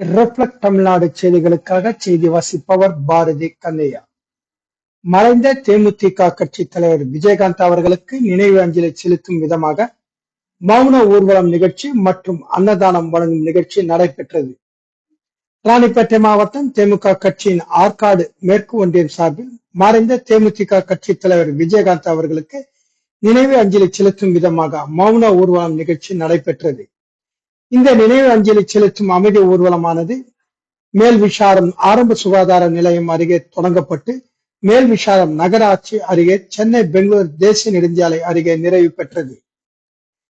Reflect Tamil Nadu செய்திகளுக்காக செய்தி வாசிப்பவர் பாரதி கண்ணையா. மறைந்த தேமுதிக கட்சி தலைவர் விஜயகாந்த் அவர்களுக்கு நினைவு அஞ்சலி செலுத்தும் விதமாக மௌன ஊர்வலம் நிகழ்ச்சி மற்றும் அன்னதானம் வழங்கும் நிகழ்ச்சி நடைபெற்றது. ராணிப்பேட்டை மாவட்டம் தேமுக கட்சியின் ஆற்காடு மேற்கு ஒன்றியம் சார்பில் மறைந்த தேமுதிக கட்சி தலைவர் விஜயகாந்த் அவர்களுக்கு நினைவு அஞ்சலி செலுத்தும் விதமாக மௌன ஊர்வலம் நிகழ்ச்சி நடைபெற்றது. இந்த நினைவு அஞ்சலி செலுத்தும் அமைதி ஊர்வலமானது மேல் விஷாரம் ஆரம்ப சுகாதார நிலையம் அருகே தொடங்கப்பட்டு மேல் விஷாரம் நகராட்சி அருகே சென்னை பெங்களூர் தேசிய நெடுஞ்சாலை அருகே நிறைவு பெற்றது.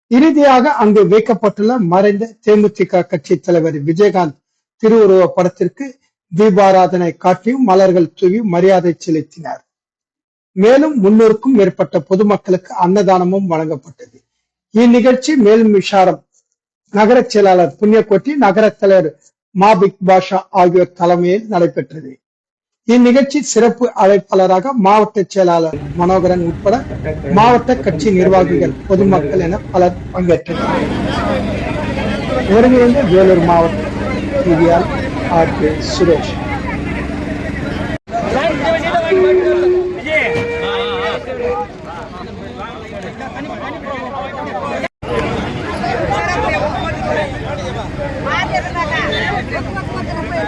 இறுதியாக அங்கு வைக்கப்பட்டுள்ள மறைந்த தேமுதிக கட்சி தலைவர் விஜயகாந்த் திருவுருவ படத்திற்கு தீபாராதனை காட்டியும் மலர்கள் தூவி மரியாதை செலுத்தினார். மேலும் முன்னூறுக்கும் மேற்பட்ட பொதுமக்களுக்கு அன்னதானமும் வழங்கப்பட்டது. இந்நிகழ்ச்சி மேலும் விசாரம் நகர செயலாளர் புண்ணியக்கோட்டி நகர தலைவர் மாபிக் பாஷா ஆகியோர் தலைமையில் நடைபெற்றது. இந்நிகழ்ச்சி சிறப்பு அழைப்பாளராக மாவட்ட செயலாளர் மனோகரன் உட்பட மாவட்ட கட்சி நிர்வாகிகள் பொதுமக்கள் என பலர் பங்கேற்றனர். ஒருங்கிணைந்த வேலூர் மாவட்ட சுரேஷ். R K Suresh மாத்திருந்தாக்கா